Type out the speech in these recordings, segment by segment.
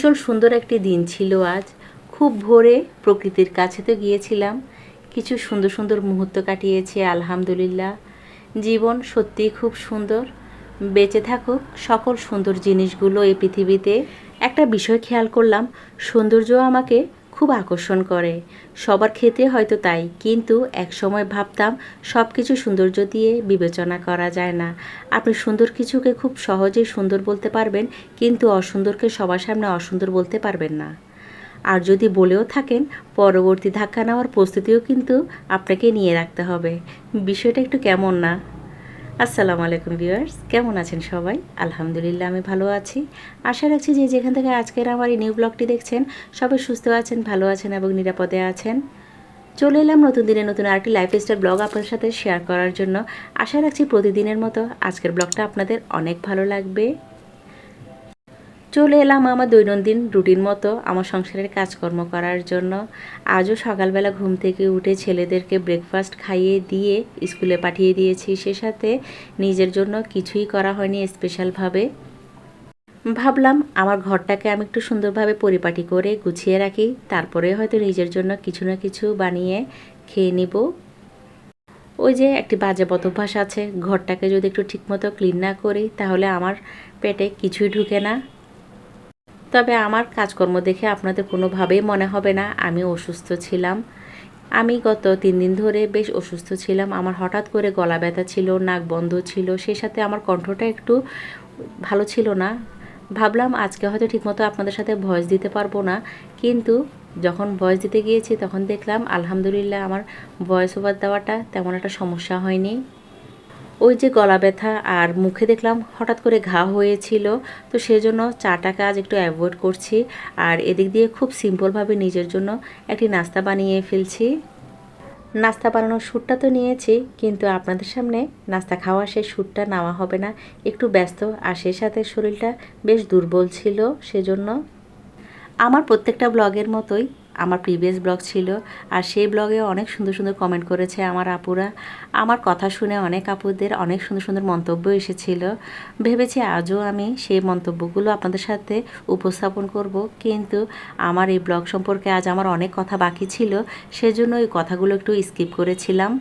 ভীষণ সুন্দর একটি দিন ছিল আজ। খুব ভোরে প্রকৃতির কাছে তো গিয়েছিলাম। কিছু সুন্দর সুন্দর মুহূর্ত কাটিয়েছি, আলহামদুলিল্লাহ। জীবন সত্যিই খুব সুন্দর। বেঁচে থাকুক সকল সুন্দর জিনিসগুলো এই পৃথিবীতে। একটা বিষয় খেয়াল করলাম, সৌন্দর্য আমাকে খুব আকর্ষণ করে। সবার ক্ষেত্রে হয়তো তাই, কিন্তু এক সময় ভাবতাম সব কিছু সৌন্দর্য দিয়ে বিবেচনা করা যায় না। আপনি সুন্দর কিছুকে খুব সহজেই সুন্দর বলতে পারবেন, কিন্তু অসুন্দরকে সবার সামনে অসুন্দর বলতে পারবেন না। আর যদি বলেও থাকেন, পরবর্তী ধাক্কা নেওয়ার প্রস্তুতিও কিন্তু আপনাকে নিয়ে রাখতে হবে। বিষয়টা একটু কেমন না? আসসালামু আলাইকুম ভিউয়ার্স, কেমন আছেন সবাই? আলহামদুলিল্লাহ, আমি ভালো আছি। আশা রাখছি যে যেখান থেকে আজকের আমার এই নিউ ব্লগটি দেখছেন, সবাই সুস্থ আছেন, ভালো আছেন এবং নিরাপদে আছেন। চলে এলাম নতুন দিনে নতুন আরেকটি লাইফস্টাইল ব্লগ আপনার সাথে শেয়ার করার জন্য। আশা রাখছি প্রতিদিনের মতো আজকের ব্লগটা আপনাদের অনেক ভালো লাগবে। চলে এলাম আমার দৈনন্দিন রুটিন মতো আমার সংসারের কাজকর্ম করার জন্য। আজও সকালবেলা ঘুম থেকে উঠে ছেলেদেরকে ব্রেকফাস্ট খাইয়ে দিয়ে স্কুলে পাঠিয়ে দিয়েছি। সে সাথে নিজের জন্য কিছুই করা হয়নি স্পেশালভাবে ভাবলাম আমার ঘরটাকে আমি একটু সুন্দরভাবে পরিপাটি করে গুছিয়ে রাখি, তারপরে হয়তো নিজের জন্য কিছু না কিছু বানিয়ে খেয়ে নিব। ওই যে একটি বাজে বদভ্যাস আছে, ঘরটাকে যদি একটু ঠিকমতো ক্লিন না করি, তাহলে আমার পেটে কিছুই ঢুকে না। তবে আমার কাজকর্ম দেখে আপনাদের কোনোভাবেই মনে হবে না, আমি অসুস্থ ছিলাম। আমি গত তিন দিন ধরে বেশ অসুস্থ ছিলাম, আমার হঠাৎ করে গলা ব্যথা ছিল, নাক বন্ধ ছিল, সেই সাথে আমার কণ্ঠটা একটু ভালো ছিল না। ভাবলাম আজকে হয়তো ঠিকমতো আপনাদের সাথে ভয়েস দিতে পারব না, কিন্তু যখন ভয়েস দিতে গিয়েছি তখন দেখলাম, আলহামদুলিল্লাহ আমার ভয়েস ওভার দেওয়াটা তেমন একটা সমস্যা হয়নি। ওই যে গলা ব্যথা আর মুখে দেখলাম হঠাৎ করে ঘা হয়েছিল, তো সেজন্য চাটা কাজ একটু অ্যাভয়েড করছি। আর এদিক দিয়ে খুব সিম্পলভাবে নিজের জন্য একটি নাস্তা বানিয়ে ফেলছি। নাস্তা বানানোর শ্যুটটা তো নিয়েছি, কিন্তু আপনাদের সামনে নাস্তা খাওয়া সেই শ্যুটটা নেওয়া হবে না। একটু ব্যস্ত, আর সেই সাথে শরীরটা বেশ দুর্বল ছিল, সেজন্য। আমার প্রত্যেকটা ব্লগের মতোই আমার প্রিভিয়াস ব্লগ ছিল আর সেই ব্লগে অনেক সুন্দর সুন্দর কমেন্ট করেছে আমার আপুরা। আমার কথা শুনে অনেক আপুদের অনেক সুন্দর সুন্দর মন্তব্য এসেছিল। ভেবেছি আজও আমি সেই মন্তব্যগুলো আপনাদের সাথে উপস্থাপন করব। কিন্তু আমার এই ব্লগ সম্পর্কে আজ আমার অনেক কথা বাকি ছিল, সেজন্য ওই কথাগুলো একটু স্কিপ করেছিলাম।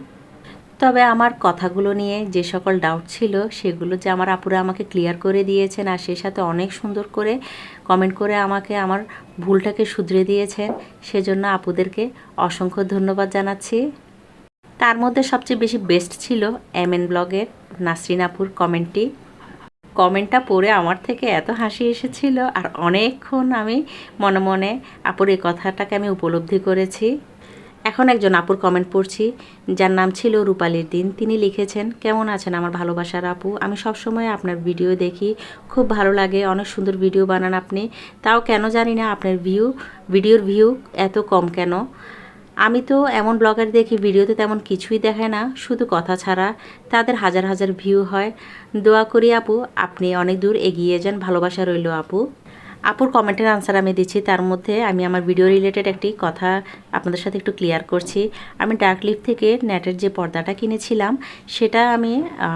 তবে আমার কথাগুলো নিয়ে যে সকল ডাউট ছিল, সেগুলো যে আমার আপুরা আমাকে ক্লিয়ার করে দিয়েছেন আর সেই সাথে অনেক সুন্দর করে কমেন্ট করে আমাকে আমার ভুলটাকে শুধরে দিয়েছেন। সেজন্য আপুদেরকে অসংখ্য ধন্যবাদ জানাচ্ছি। তার মধ্যে সবচেয়ে বেশি বেস্ট ছিল এম এন ব্লগের নাসরিন আপুর কমেন্টটি। কমেন্টটা পড়ে আমার থেকে এত হাসি এসেছিল আর অনেকক্ষণ আমি মনে মনে আপুর এই কথাটাকে আমি উপলব্ধি করেছি। এখন একজন আপুর কমেন্ট পড়ছি, যার নাম ছিল রূপালীর দিন। তিনি লিখেছেন, কেমন আছেন আমার ভালোবাসার আপু? আমি সবসময় আপনার ভিডিও দেখি, খুব ভালো লাগে, অনেক সুন্দর ভিডিও বানান আপনি। তাও কেন জানি না আপনার ভিউ ভিডিওর ভিউ এত কম কেন? আমি তো এমন ব্লগার দেখি, ভিডিওতে তেমন কিছুই দেখায় না, শুধু কথা ছাড়া। তাদের হাজার হাজার ভিউ হয়। দোয়া করি আপু, আপনি অনেক দূর এগিয়ে যান। ভালোবাসা রইল আপু। আপুর কমেন্টের আনসার আমি দিচ্ছি। তার মধ্যে আমি আমার ভিডিও রিলেটেড একটি কথা আপনাদের সাথে একটু ক্লিয়ার করছি। আমি ডার্ক লিফ থেকে নেটের যে পর্দাটা কিনেছিলাম, সেটা আমি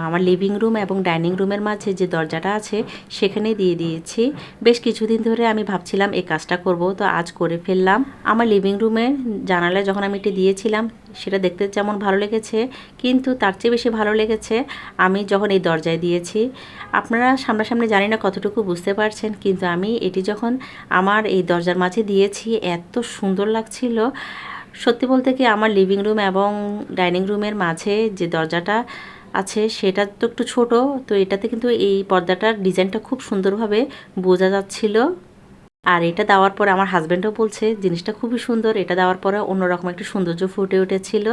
আমার লিভিং রুম এবং ডাইনিং রুমের মাঝে যে দরজাটা আছে, সেখানে দিয়ে দিয়েছি। বেশ কিছুদিন ধরে আমি ভাবছিলাম এই কাজটা করব, তো আজ করে ফেললাম। আমার লিভিং রুমের জানালায় যখন আমি এটি দিয়েছিলাম সেটা দেখতে যেমন ভালো লেগেছে, কিন্তু তার চেয়ে বেশি ভালো লেগেছে আমি যখন এই দরজায় দিয়েছি। আপনারা সামনাসামনি জানি না কতটুকু বুঝতে পারছেন, কিন্তু আমি এটি যখন আমার এই দরজার মাঝে দিয়েছি, এত সুন্দর লাগছিল। সত্যি বলতে কি আমার লিভিং রুম এবং ডাইনিং রুমের মাঝে যে দরজাটা আছে, সেটা তো একটু ছোট, তো এটাতে কিন্তু এই পর্দাটার ডিজাইনটা খুব সুন্দরভাবে বোঝা যাচ্ছিল। আর এটা দেওয়ার পরে আমার হাজব্যান্ডও বলছে, জিনিসটা খুবই সুন্দর। এটা দেওয়ার পরে অন্যরকম একটু সৌন্দর্য ফুটে উঠেছিল।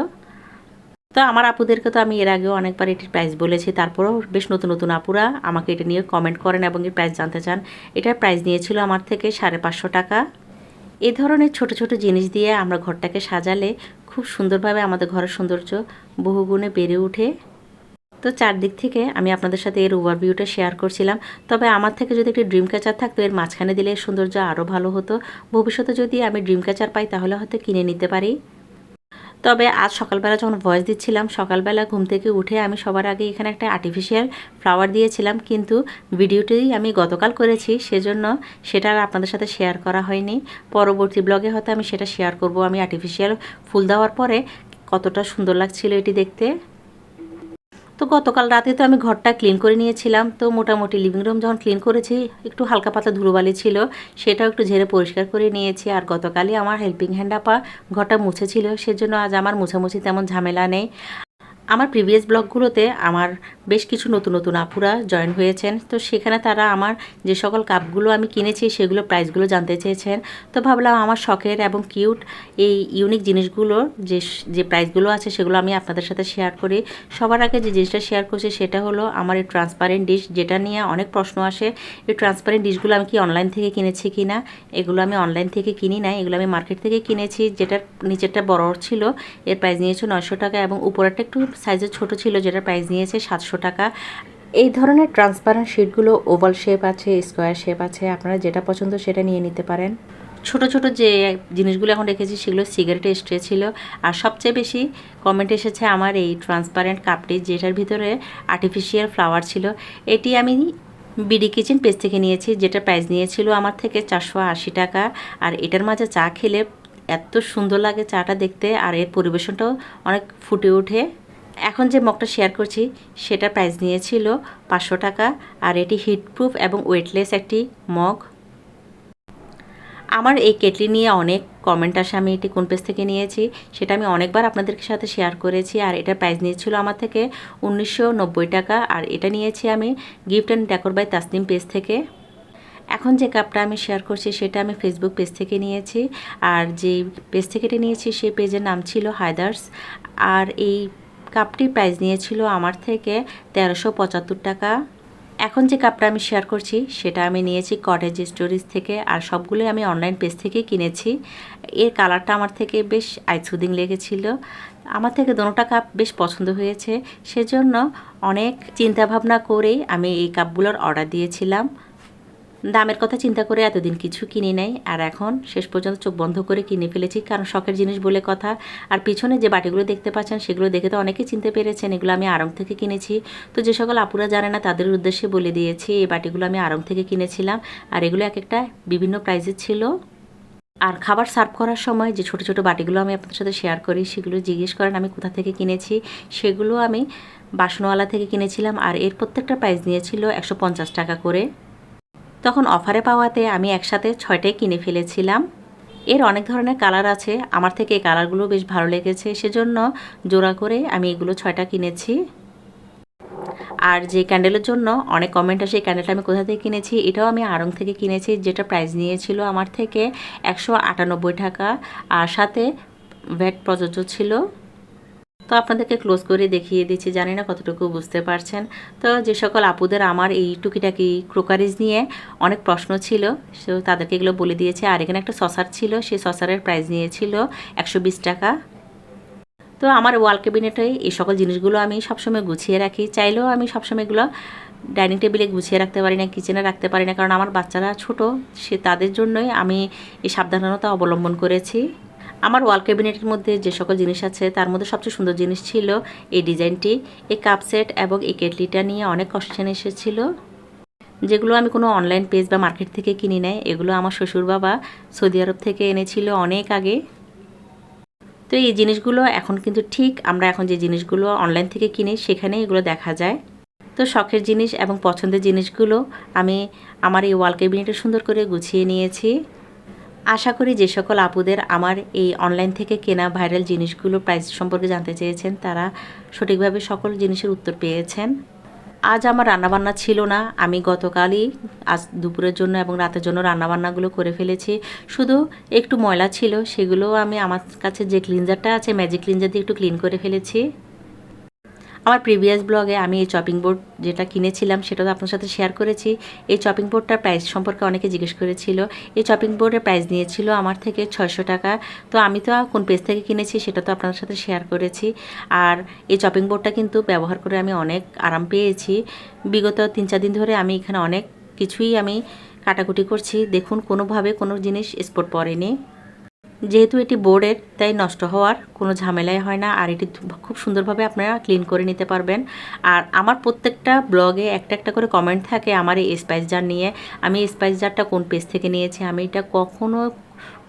তো আমার আপুদেরকে তো আমি এর আগেও অনেকবার এটির প্রাইস বলেছি, তারপরেও বেশ নতুন নতুন আপুরা আমাকে এটা নিয়ে কমেন্ট করেন এবং এর প্রাইস জানতে চান। এটার প্রাইস নিয়েছিল আমার থেকে সাড়ে পাঁচশো টাকা। এ ধরনের ছোট ছোট জিনিস দিয়ে আমরা ঘরটাকে সাজালে খুব সুন্দরভাবে আমাদের ঘরের সৌন্দর্য বহুগুণে বেড়ে ওঠে। তো চারদিক থেকে আমি আপনাদের সাথে এর ওভারভিউটা শেয়ার করছিলাম। তবে আমার থেকে যদি একটি ড্রিম ক্যাচার থাকতো, এর মাঝখানে দিলে সৌন্দর্য আরও ভালো হতো। ভবিষ্যতে যদি আমি ড্রিম ক্যাচার পাই, তাহলে হয়তো কিনে নিতে পারি। তবে আজ সকালবেলা যখন ভয়েস দিচ্ছিলাম, সকালবেলা ঘুম থেকে উঠে আমি সবার আগে এখানে একটা আর্টিফিশিয়াল ফ্লাওয়ার দিয়েছিলাম। কিন্তু ভিডিওটি আমি গতকাল করেছি, সেজন্য সেটা আর আপনাদের সাথে শেয়ার করা হয়নি। পরবর্তী ব্লগে হয়তো আমি সেটা শেয়ার করব। আমি আর্টিফিশিয়াল ফুল দেওয়ার পরে কতটা সুন্দর লাগছিল এটি দেখতে। তো গতকাল রাতে তো আমি ঘরটা ক্লিন করে নিয়েছিলাম। তো মোটামুটি লিভিং রুম যখন ক্লিন করেছি, একটু হালকা পাতা ধুলোবালি ছিল, সেটাও একটু ঝেড়ে পরিষ্কার করে নিয়েছি। আর গতকালই আমার হেল্পিং হ্যান্ড আপা ঘরটা মুছেছিল, সেজন্য আজ আমার মুছামুছি তেমন ঝামেলা নেই। আমার প্রিভিয়াস ব্লগগুলোতে আমার বেশ কিছু নতুন নতুন আপুরা জয়েন হয়েছেন। তো সেখানে তারা আমার যে সকল কাপগুলো আমি কিনেছি, সেগুলো প্রাইসগুলো জানতে চেয়েছেন। তো ভাবলাম আমার শখের এবং কিউট এই ইউনিক জিনিসগুলো যে যে প্রাইসগুলো আছে, সেগুলো আমি আপনাদের সাথে শেয়ার করি। সবার আগে যে জিনিসটা শেয়ার করছি, সেটা হলো আমার এই ট্রান্সপারেন্ট ডিশ যেটা নিয়ে অনেক প্রশ্ন আসে, এই ট্রান্সপারেন্ট ডিশগুলো আমি কি অনলাইন থেকে কিনেছি কি না এগুলো আমি অনলাইন থেকে কিনি না এগুলো আমি মার্কেট থেকে কিনেছি। যেটার নিচেরটা বড় ছিল, এর প্রাইস নিয়েছে নয়শো টাকা এবং উপরেরটা একটু সাইজে ছোট ছিল, যেটার প্রাইস নিয়েছে সাতশো টাকা। এই ধরনের ট্রান্সপারেন্ট শিটগুলো ওভাল শেপ আছে স্কোয়ার শেপ আছে, আপনারা যেটা পছন্দ সেটা নিয়ে নিতে পারেন। ছোট ছোট যে জিনিসগুলো এখন রেখেছি সেগুলো সিগারেটের স্ট্রে ছিল। আর সবচেয়ে বেশি কমেন্ট এসেছে আমার এই ট্রান্সপারেন্ট কাপটি যেটার ভিতরে আর্টিফিশিয়াল ফ্লাওয়ার ছিল। এটি আমি বিডি কিচেন পেজ থেকে নিয়েছি, যেটা প্রাইস নিয়েছিল আমার থেকে চারশো আশি টাকা। আর এটার মাঝে চা খেলে এত সুন্দর লাগে চাটা দেখতে, আর এর পরিবেশনটাও অনেক ফুটে ওঠে। এখন যে মগটা শেয়ার করছি, সেটা প্রাইস নিয়েছিল পাঁচশো টাকা আর এটি হিটপ্রুফ এবং ওয়েটলেস একটি মগ। আমার এই কেটলি নিয়ে অনেক কমেন্ট আসে, আমি এটি কোন পেজ থেকে নিয়েছি, সেটা আমি অনেকবার আপনাদের সাথে শেয়ার করেছি আর এটার প্রাইস নিয়েছিল আমার থেকে উনিশশো নব্বই টাকা আর এটা নিয়েছি আমি gift and decor by Tasnim page থেকে। এখন যে কাপটা আমি শেয়ার করছি, সেটা আমি ফেসবুক পেজ থেকে নিয়েছি আর যে পেজ থেকে এটা নিয়েছি, সেই পেজের নাম ছিল হায়দার্স আর এই কাপটির প্রাইস নিয়েছিল আমার থেকে তেরোশো পঁচাত্তর টাকা। এখন যে কাপটা আমি শেয়ার করছি, সেটা আমি নিয়েছি কটেজ স্টোরিজ থেকে আর সবগুলোই আমি অনলাইন পেজ থেকে কিনেছি। এর কালারটা আমার থেকে বেশ আইসুদিং লেগেছিল। আমার থেকে দোনোটা কাপ বেশ পছন্দ হয়েছে। সেজন্য অনেক চিন্তাভাবনা করেই আমি এই কাপগুলোর অর্ডার দিয়েছিলাম। দামের কথা চিন্তা করে এতদিন কিছু কিনি নাই, আর এখন শেষ পর্যন্ত চোখ বন্ধ করে কিনে ফেলেছি। কারণ শখের জিনিস বলে কথা। আর পিছনে যে বাটিগুলো দেখতে পাচ্ছেন, সেগুলো দেখে তো অনেকেই চিনতে পেরেছেন, এগুলো আমি আরং থেকে কিনেছি। তো যে সকল আপুরা জানে না, তাদের উদ্দেশ্যে বলে দিয়েছি, এই বাটিগুলো আমি আরং থেকে কিনেছিলাম। আর এগুলো এক একটা বিভিন্ন প্রাইজের ছিল। আর খাবার সার্ভ করার সময় যে ছোট ছোট বাটিগুলো আমি আপনাদের সাথে শেয়ার করি, সেগুলো জিজ্ঞেস করেন, আমি কোথা থেকে কিনেছি? সেগুলো আমি বাসনওয়ালা থেকে কিনেছিলাম। আর এর প্রত্যেকটা প্রাইস নিয়েছিল একশো পঞ্চাশ টাকা করে। তখন অফারে পাওয়াতে আমি একসাথে ছয়টাই কিনে ফেলেছিলাম। এর অনেক ধরনের কালার আছে। আমার থেকে এই কালারগুলো বেশ ভালো লেগেছে। সেজন্য জোড়া করে আমি এগুলো ছয়টা কিনেছি। আর যে ক্যান্ডেলের জন্য অনেক কমেন্ট আসে, এই ক্যান্ডেলটা আমি কোথা থেকে কিনেছি? এটাও আমি আড়ং থেকে কিনেছি। যেটা প্রাইস নিয়েছিল আমার থেকে একশো আটানব্বই টাকা। আর সাথে ভ্যাট প্রযোজ্য ছিল তো আপনাদেরকে ক্লোজ করে দেখিয়ে দিচ্ছি, জানি না কতটুকু বুঝতে পারছেন। তো যে সকল আপুদের আমার এই টুকিটাকি ক্রোকারিজ নিয়ে অনেক প্রশ্ন ছিল, সে তাদেরকে এগুলো বলে দিয়েছে। আর এখানে একটা সসার ছিল, সেই সসারের প্রাইস নিয়েছিল একশো বিশ টাকা। তো আমার ওয়াল ক্যাবিনেটে এই সকল জিনিসগুলো আমি সবসময় গুছিয়ে রাখি। চাইলেও আমি সবসময় এগুলো ডাইনিং টেবিলে গুছিয়ে রাখতে পারি না কিচেনে রাখতে পারি না, কারণ আমার বাচ্চারা ছোট, সে তাদের জন্যই আমি এই সাবধানতা অবলম্বন করেছি। আমার ওয়াল ক্যাবিনেটের মধ্যে যে সকল জিনিস আছে, তার মধ্যে সবচেয়ে সুন্দর জিনিস ছিল এই ডিজাইনটি। এই কাপ সেট এবং এই কেটলিটা নিয়ে অনেক কোশ্চেন এসেছিল। যেগুলো আমি কোনো অনলাইন পেজ বা মার্কেট থেকে কিনি নাই, এগুলো আমার শ্বশুর বাবা সৌদি আরব থেকে এনেছিল অনেক আগে। তো এই জিনিসগুলো এখন কিন্তু ঠিক আমরা এখন যে জিনিসগুলো অনলাইন থেকে কিনি, সেখানে এগুলো দেখা যায়। তো শখের জিনিস এবং পছন্দের জিনিসগুলো আমি আমার এই ওয়াল ক্যাবিনেটে সুন্দর করে গুছিয়ে নিয়েছি। আশা করি যে সকল আপুদের আমার এই অনলাইন থেকে কেনা ভাইরাল জিনিসগুলো প্রাইস সম্পর্কে জানতে চেয়েছেন, তারা সঠিকভাবে সকল জিনিসের উত্তর পেয়েছেন। আজ আমার রান্নাবান্না ছিল না, আমি গতকালই আজ দুপুরের জন্য এবং রাতের জন্য রান্নাবান্নাগুলো করে ফেলেছি। শুধু একটু ময়লা ছিল, সেগুলো আমি আমার কাছে যে ক্লিনজারটা আছে ম্যাজিক ক্লিনজার দিয়ে একটু ক্লিন করে ফেলেছি। আমার প্রিভিয়াস ব্লগে আমি এই চপিং বোর্ড যেটা কিনেছিলাম, সেটা তো আপনার সাথে শেয়ার করেছি। এই চপিং বোর্ডটার প্রাইস সম্পর্কে অনেকে জিজ্ঞেস করেছিল। এই চপিং বোর্ডের প্রাইস নিয়েছিল আমার থেকে ছয়শো টাকা। তো আমি তো কোন পেজ থেকে কিনেছি, সেটা তো আপনার সাথে শেয়ার করেছি। আর এই চপিং বোর্ডটা কিন্তু ব্যবহার করে আমি অনেক আরাম পেয়েছি। বিগত তিন চার দিন ধরে আমি এখানে অনেক কিছুই আমি কাটাকুটি করছি। দেখুন, কোনোভাবে কোনো জিনিস স্পট পড়েনি। যেহেতু এটি বোর্ডের তাই নষ্ট হওয়ার কোনো ঝামেলাই হয় না। আর এটি খুব সুন্দরভাবে আপনারা ক্লিন করে নিতে পারবেন। আর আমার প্রত্যেকটা ব্লগে একটা একটা করে কমেন্ট থাকে আমার এই স্পাইস জার নিয়ে। আমি স্পাইস জারটা কোন পেজ থেকে নিয়েছি? আমি এটা কখনো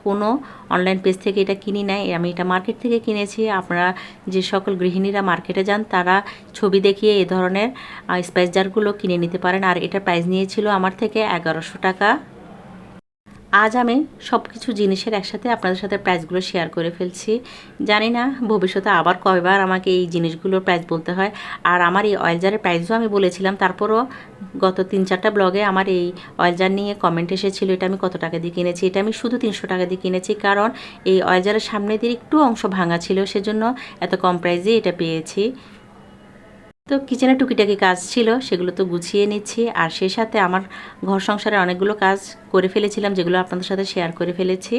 কোনো অনলাইন পেজ থেকে এটা কিনি নাই। আমি এটা মার্কেট থেকে কিনেছি। আপনারা যে সকল গৃহিণীরা মার্কেটে যান, তারা ছবি দেখিয়ে এ ধরনের স্পাইস জারগুলো কিনে নিতে পারেন। আর এটা প্রাইস নিয়েছিল আমার থেকে এগারোশো টাকা। আজ আমি সব কিছু জিনিসের একসাথে আপনাদের সাথে প্রাইসগুলো শেয়ার করে ফেলছি। জানি না ভবিষ্যতে আবার কয়বার আমাকে এই জিনিসগুলোর প্রাইস বলতে হয়। আর আমার এই অয়েল জারের প্রাইসও আমি বলেছিলাম, তারপরও গত তিন চারটা ব্লগে আমার এই অয়েল জার নিয়ে কমেন্ট এসেছিল, এটা আমি কত টাকা দিয়ে কিনেছি, এটা আমি শুধু তিনশো টাকা দিয়ে কিনেছি, কারণ এই অয়েল জারের সামনে দিয়ে একটু অংশ ভাঙা ছিল, সেজন্য এত কম প্রাইসে এটা পেয়েছি। তো কিচেনে টুকিটাকি কাজ ছিল, সেগুলো তো গুছিয়ে নিচ্ছি। আর সেই সাথে আমার ঘর সংসারে অনেকগুলো কাজ করে ফেলেছিলাম, যেগুলো আপনাদের সাথে শেয়ার করে ফেলেছি।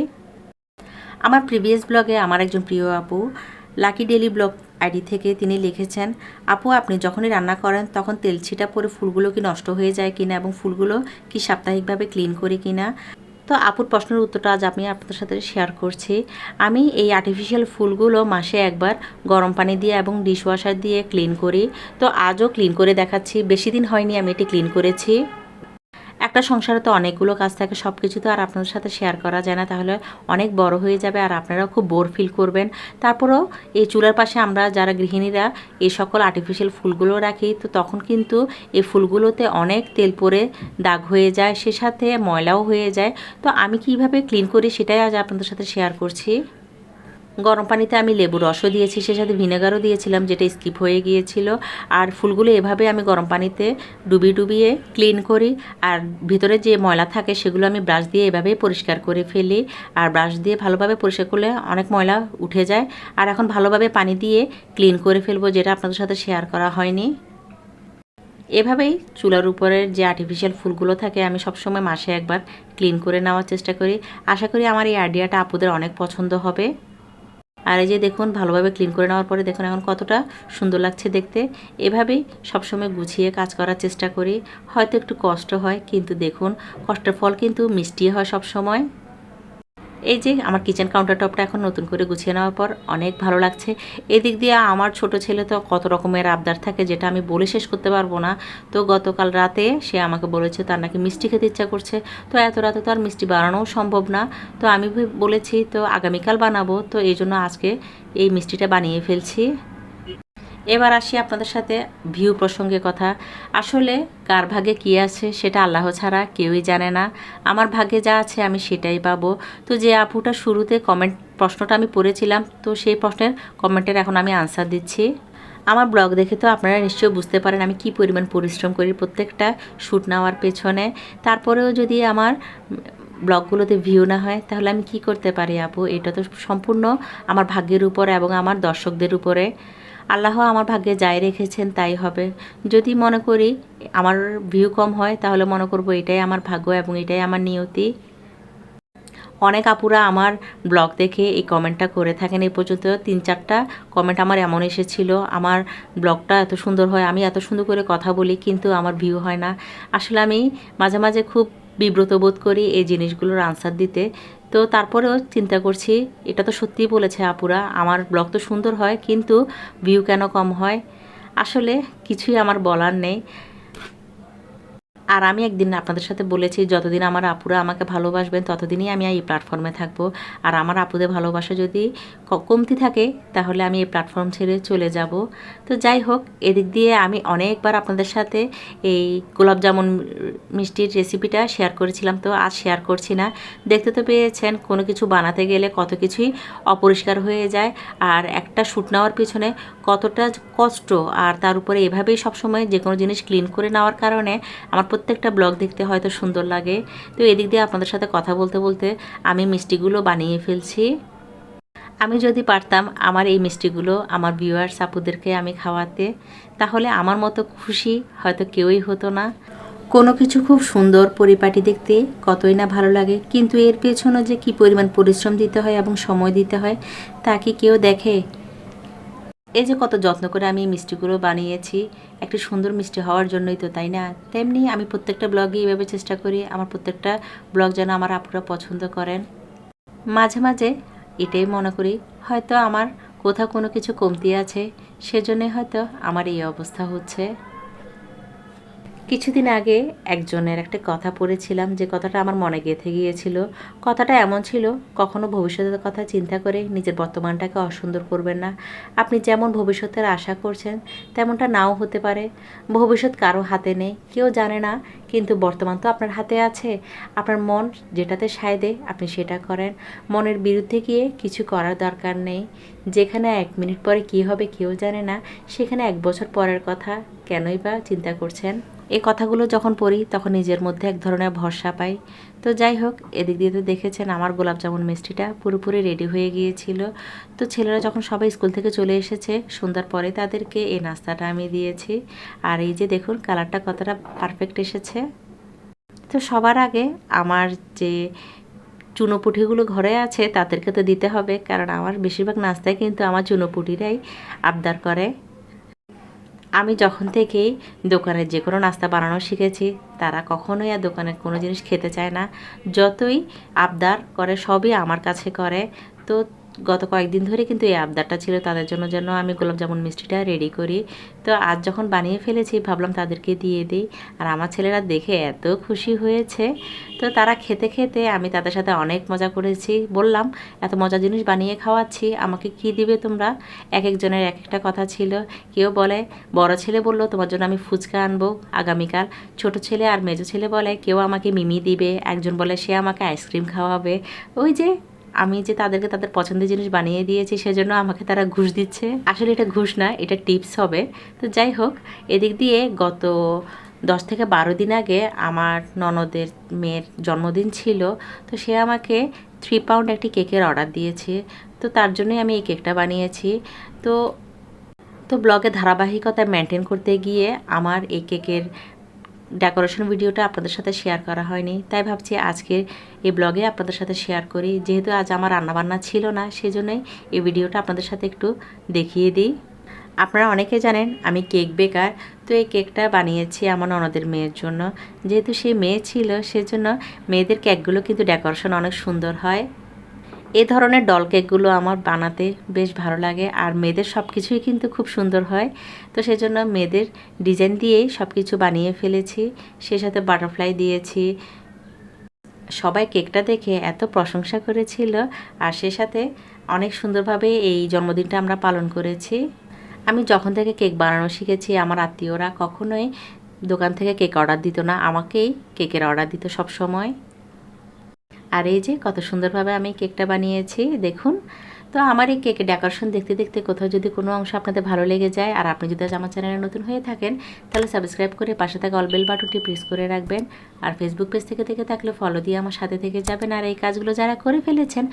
আমার প্রিভিয়াস ব্লগে আমার একজন প্রিয় আপু লাকি ডেলি ব্লগ আইডি থেকে তিনি লিখেছেন, আপু, আপনি যখনই রান্না করেন, তখন তেল ছিটা পরে ফুলগুলো কি নষ্ট হয়ে যায় কিনা এবং ফুলগুলো কি সাপ্তাহিকভাবে ক্লিন করে কিনা? তো আপুর প্রশ্নের উত্তরটা আজ আমি আপনাদের সাথে শেয়ার করছি। আমি এই আর্টিফিশিয়াল ফুলগুলো মাসে একবার গরম পানি দিয়ে এবং ডিশওয়াশার দিয়ে ক্লিন করি। তো আজও ক্লিন করে দেখাচ্ছি, বেশি দিন হয়নি আমি এটি ক্লিন করেছি। একটা সংসারে তো অনেকগুলো কাজ থাকে সব কিছু তো আর আপনাদের সাথে শেয়ার করা যায় না। তাহলে অনেক বড় হয়ে যাবে আর আপনারাও খুব বোর ফিল করবেন। তারপরেও এই চুলার পাশে আমরা যারা গৃহিণীরা এই সকল আর্টিফিশিয়াল ফুলগুলো রাখি, তো তখন কিন্তু এই ফুলগুলোতে অনেক তেল পরে দাগ হয়ে যায়, সে সাথে ময়লাও হয়ে যায়। তো আমি কীভাবে ক্লিন করি সেটাই আজ আপনাদের সাথে শেয়ার করছি। গরম পানিতে আমি লেবু রসও দিয়েছি সে সাথে ভিনেগারও দিয়েছিলাম, যেটা স্কিপ হয়ে গিয়েছিল। আর ফুলগুলো এভাবে আমি গরম পানিতে ডুবিয়ে ডুবিয়ে ক্লিন করি। আর ভিতরে যে ময়লা থাকে, সেগুলো আমি ব্রাশ দিয়ে এভাবেই পরিষ্কার করে ফেলি। আর ব্রাশ দিয়ে ভালোভাবে পরিষ্কার করলে অনেক ময়লা উঠে যায়। আর এখন ভালোভাবে পানি দিয়ে ক্লিন করে ফেলব, যেটা আপনাদের সাথে শেয়ার করা হয়নি। এভাবেই চুলার উপরের যে আর্টিফিশিয়াল ফুলগুলো থাকে, আমি সবসময় মাসে একবার ক্লিন করে নেওয়ার চেষ্টা করি। আশা করি আমার এই আইডিয়াটা আপুদের অনেক পছন্দ হবে। আর এই যে দেখুন, ভালোভাবে ক্লিন করে নেওয়ার পরে দেখুন এখন কতটা সুন্দর লাগছে দেখতে এভাবেই সবসময় গুছিয়ে কাজ করার চেষ্টা করি হয়তো একটু কষ্ট হয়, কিন্তু দেখুন, কষ্টের ফল কিন্তু মিষ্টি হয় সব সময়। এই যে আমার কিচেন কাউন্টার টপটা এখন নতুন করে গুছিয়ে নেওয়ার পর অনেক ভালো লাগছে। এদিক দিয়ে আমার ছোট ছেলে তো কত রকমের আবদার থাকে যেটা আমি বলে শেষ করতে পারব না। তো গতকাল রাতে সে আমাকে বলেছে তার নাকি মিষ্টি খেতে ইচ্ছা করছে। তো এত রাতে তো আর মিষ্টি বানানোও সম্ভব না। তো আমি বলেছি তো আগামীকাল বানাবো। তো এই জন্য আজকে এই মিষ্টিটা বানিয়ে ফেলছি। এবার আসি আপনাদের সাথে ভিউ প্রসঙ্গে কথা। আসলে কার ভাগে কী আছে সেটা আল্লাহ ছাড়া কেউই জানে না। আমার ভাগে যা আছে আমি সেটাই পাবো। তো যে আপুটা শুরুতে কমেন্ট প্রশ্নটা আমি পড়েছিলাম, তো সেই প্রশ্নের কমেন্টের এখন আমি আনসার দিচ্ছি। আমার ব্লগ দেখে তো আপনারা নিশ্চয়ই বুঝতে পারেন আমি কি পরিমাণ পরিশ্রম করি প্রত্যেকটা শ্যুট নেওয়ার পেছনে। তারপরেও যদি আমার ব্লগগুলোতে ভিউ না হয়, তাহলে আমি কি করতে পারি আপু? এটা তো সম্পূর্ণ আমার ভাগ্যের উপরে এবং আমার দর্শকদের উপরে। আল্লাহ আমার ভাগ্যে যাই রেখেছেন, তাই হবে। যদি মনে করি আমার ভিউ কম হয়, তাহলে মনে করব এটাই আমার ভাগ্য এবং এটাই আমার নিয়তি। অনেক আপুরা আমার ব্লগ দেখে এই কমেন্টটা করে থাকেন। এই পর্যন্ত তিন চারটা কমেন্ট আমার এমন এসেছিল, আমার ব্লগটা এত সুন্দর হয়, আমি এত সুন্দর করে কথা বলি, কিন্তু আমার ভিউ হয় না। আসলে আমি মাঝে মাঝে খুব বিব্রত বোধ করি এই জিনিসগুলোর আনসার দিতে। তো তারপরেও চিন্তা করছি, এটা তো সত্যিই বলেছে আপুরা, আমার ব্লগ তো সুন্দর হয়, কিন্তু ভিউ কেন কম হয়? আসলে কিছুই আমার বলার নেই। আর আমি একদিন আপনাদের সাথে বলেছি, যতদিন আমার আপুরা আমাকে ভালোবাসবেন, ততদিনই আমি এই প্ল্যাটফর্মে থাকব। আর আমার আপুদের ভালোবাসা যদি কমতি থাকে, তাহলে আমি এই প্ল্যাটফর্ম ছেড়ে চলে যাব। তো যাই হোক, এদিক দিয়ে আমি অনেকবার আপনাদের সাথে এই গোলাপ জামুন মিষ্টির রেসিপিটা শেয়ার করেছিলাম, তো আজ শেয়ার করছি না। দেখতে তো পেয়েছেন, কোনো কিছু বানাতে গেলে কত কিছুই অপরিষ্কার হয়ে যায়, আর একটা শ্যুট নেওয়ার পিছনে কতটা কষ্ট। আর তার উপরে এভাবেই সবসময় যে কোনো জিনিস ক্লিন করে নেওয়ার কারণে আমার প্রত্যেকটা ব্লগ দেখতে হয়তো সুন্দর লাগে। তো এদিক দিয়ে আপনাদের সাথে কথা বলতে বলতে আমি মিষ্টিগুলো বানিয়ে ফেলছি। আমি যদি পারতাম আমার এই মিষ্টিগুলো আমার ভিউয়ার্স আপুদেরকে আমি খাওয়াতে, তাহলে আমার মতো খুশি হয়তো কেউই হতো না। কোনো কিছু খুব সুন্দর পরিপাটি দেখতে কতই না ভালো লাগে, কিন্তু এর পেছনে যে কি পরিমাণ পরিশ্রম দিতে হয় এবং সময় দিতে হয়, তা কি কেউ দেখে? এই যে কত যত্ন করে আমি মিষ্টিগুলো বানিয়েছি, একটি সুন্দর মিষ্টি হওয়ার জন্যই তো, তাই না? তেমনি আমি প্রত্যেকটা ব্লগে এইভাবে চেষ্টা করি, আমার প্রত্যেকটা ব্লগ যেন আমার আপুরা পছন্দ করেন। মাঝে মাঝে এটাই মনে করি, হয়তো আমার কোথাও কোনো কিছু কমতি আছে সেজন্যে হয়তো আমার এই অবস্থা হচ্ছে। কিছুদিন আগে একজনের একটা কথা পড়েছিলাম যে কথাটা আমার মনে গেঁথে গিয়েছিল। কথাটা এমন ছিল, কখনো ভবিষ্যতের কথা চিন্তা করে নিজের বর্তমানটাকে অসুন্দর করবেন না। আপনি যেমন ভবিষ্যতের আশা করছেন, তেমনটা নাও হতে পারে। ভবিষ্যৎ কারও হাতে নেই, কেউ জানে না, কিন্তু বর্তমান তো আপনার হাতে আছে। আপনার মন যেটাতে সায় দেয়, আপনি সেটা করেন। মনের বিরুদ্ধে গিয়ে কিছু করার দরকার নেই। যেখানে এক মিনিট পরে কী হবে কেউ জানে না, সেখানে এক বছর পরের কথা। কেনই বা চিন্তা করছেন? এই কথাগুলো যখন পড়ি, তখন নিজের মধ্যে এক ধরনের ভরসা পাই। তো যাই হোক, এদিক দিয়ে তো দেখেছেন আমার গোলাপ জামুন মিষ্টিটা পুরোপুরি রেডি হয়ে গিয়েছিল। তো ছেলেরা যখন সবাই স্কুল থেকে চলে এসেছে, সন্ধ্যার পরে তাদেরকে এই নাস্তাটা আমি দিয়েছি। আর এই যে দেখুন, কালারটা কতটা পারফেক্ট এসেছে। তো সবার আগে আমার যে চুনোপুটিগুলো ঘরে আছে, তাদেরকে তো দিতে হবে, কারণ আমার বেশিরভাগ নাস্তায় কিন্তু আমার চুনোপুটিরাই আবদার করে। আমি যখন থেকেই দোকানের যে কোনো নাস্তা বানানো শিখেছি, তারা কখনোই আর দোকানের কোনো জিনিস খেতে চায় না। যতই আবদার করে, সবই আমার কাছে করে। তো গত কয়েকদিন ধরে কিন্তু এই আবদারটা ছিল তাদের জন্য যেন আমি গোলাপ জামুন মিষ্টিটা রেডি করি। তো আজ যখন বানিয়ে ফেলেছি, ভাবলাম তাদেরকে দিয়ে দিই। আর আমার ছেলেরা দেখে এত খুশি হয়েছে। তো তারা খেতে খেতে আমি তাদের সাথে অনেক মজা করেছি। বললাম, এত মজা জিনিস বানিয়ে খাওয়াচ্ছি, আমাকে কি দিবে তোমরা? এক একজনের এক একটা কথা ছিল। কেউ বলে, বড় ছেলে বলল তোমার জন্য আমি ফুচকা আনব আগামীকাল। ছোট ছেলে আর মেজো ছেলে বলে, কেউ আমাকে মিমি দিবে। একজন বলে, সে আমাকে আইসক্রিম খাওয়াবে। ওই যে আমি যে তাদেরকে তাদের পছন্দের জিনিস বানিয়ে দিয়েছি সেজন্য আমাকে তারা ঘুষ দিচ্ছে। আসলে এটা ঘুষ না, এটা টিপস হবে। তো যাই হোক, এদিক দিয়ে গত দশ থেকে বারো দিন আগে আমার ননদের মেয়ের জন্মদিন ছিল, তো সে আমাকে থ্রি পাউন্ড একটি কেকের অর্ডার দিয়েছে। তো তার জন্যই আমি এই কেকটা বানিয়েছি। তো তো ব্লগে ধারাবাহিকতা মেনটেন করতে গিয়ে আমার এই কেকের ডেকোরেশন ভিডিওটা আপনাদের সাথে শেয়ার করা হয়নি। তাই ভাবছি আজকে এই ব্লগে আপনাদের সাথে শেয়ার করি। যেহেতু আজ আমার রান্নাবান্না ছিল না, সেজন্যই এই ভিডিওটা আপনাদের সাথে একটু দেখিয়ে দিই। আপনারা অনেকে জানেন, আমি কেক বেকার, তো এই কেকটা বানিয়েছি আমার ননদের মেয়ের জন্য। যেহেতু সে মেয়ে ছিল, সেজন্য মেয়েদের কেকগুলো কিন্তু ডেকোরেশন অনেক সুন্দর হয়। এই ধরনের ডল কেকগুলো আমার বানাতে বেশ ভালো লাগে। আর মেয়েদের সব কিছুই কিন্তু খুব সুন্দর হয়। তো সেজন্য মেয়েদের ডিজাইন দিয়েই সব কিছু বানিয়ে ফেলেছি। সে সাথে বাটারফ্লাই দিয়েছি। সবাই কেকটা দেখে এত প্রশংসা করেছিল। আর সে সাথে অনেক সুন্দরভাবে এই জন্মদিনটা আমরা পালন করেছি। আমি যখন থেকে কেক বানানো শিখেছি, আমার আত্মীয়রা কখনোই দোকান থেকে কেক অর্ডার দিত না। আমাকেই কেকের অর্ডার দিত সব সময়। আর এই যে কত সুন্দরভাবে আমি কেকটা বানিয়েছি দেখুন। তো আমার এই কেকের ডেকোরেশন দেখতে দেখতে কোথাও যদি কোনো অংশ আপনাদের ভালো লেগে যায় আর আপনি যদি আজ আমার চ্যানেলে নতুন হয়ে থাকেন, তাহলে সাবস্ক্রাইব করে পাশে থাকা অলবেল বাটনটি প্রেস করে রাখবেন। আর ফেসবুক পেজ থেকে থেকে থাকলে ফলো দিয়ে আমার সাথে থেকে যাবেন। আর এই কাজগুলো যারা করে ফেলেছেন,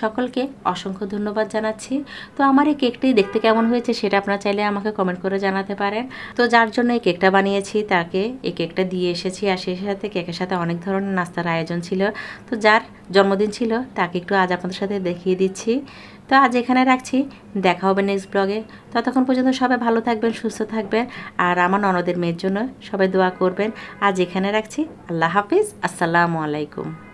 সকলকে অসংখ্য ধন্যবাদ জানাচ্ছি। তো আমার এই কেকটি দেখতে কেমন হয়েছে সেটা আপনারা চাইলে আমাকে কমেন্ট করে জানাতে পারেন। তো যার জন্য এই কেকটা বানিয়েছি, তাকে এই কেকটা দিয়ে এসেছি। আর সেই সাথে কেকের সাথে অনেক ধরনের নাস্তার আয়োজন ছিল। তো যার জন্মদিন ছিল, তাকে একটু আজ আপনাদের সাথে দেখিয়ে দিচ্ছি। তো আজ এখানে রাখছি। দেখা হবে নেক্সট ব্লগে ততক্ষণ পর্যন্ত সবাই ভালো থাকবেন, সুস্থ থাকবেন। আর আমার ননদের মেয়ের জন্য সবাই দোয়া করবেন। আজ এখানে রাখছি। আল্লাহ হাফিজ। আসসালামু আলাইকুম।